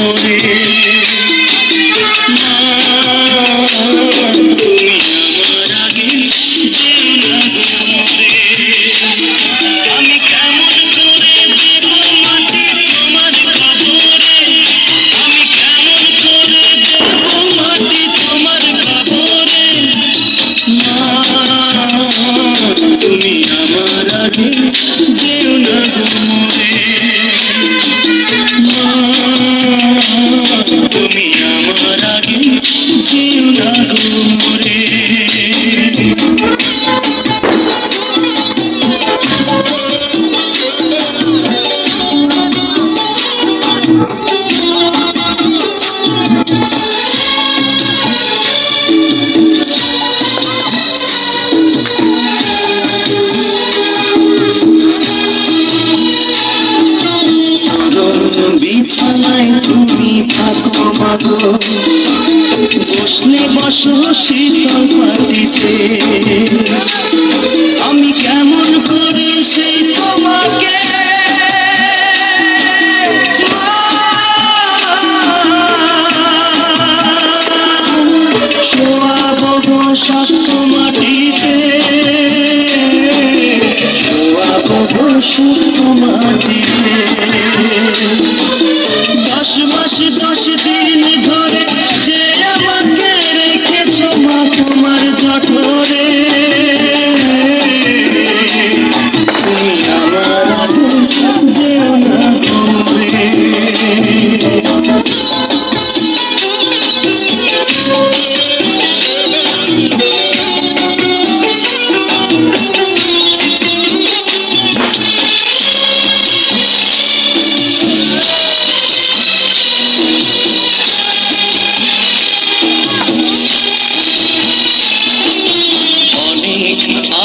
মরে বিছানায় তুমি থাকো মাগো বসলে বসো শীতল পাটিতে আমি কেমন করে সেই তোমাকে মাটিতে। মাটিতে। দশ মাস দশ দিন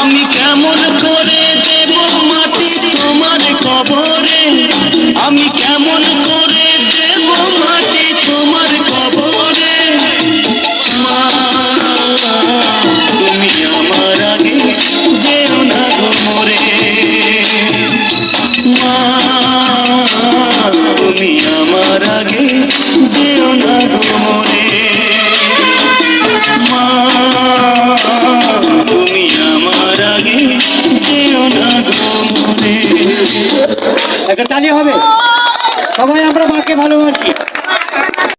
আমি কেমন করে দেব মাটি তোমার কবরে? আমি কেমন একটা তালি হবে। সবাই আমরা মাকে ভালোবাসি।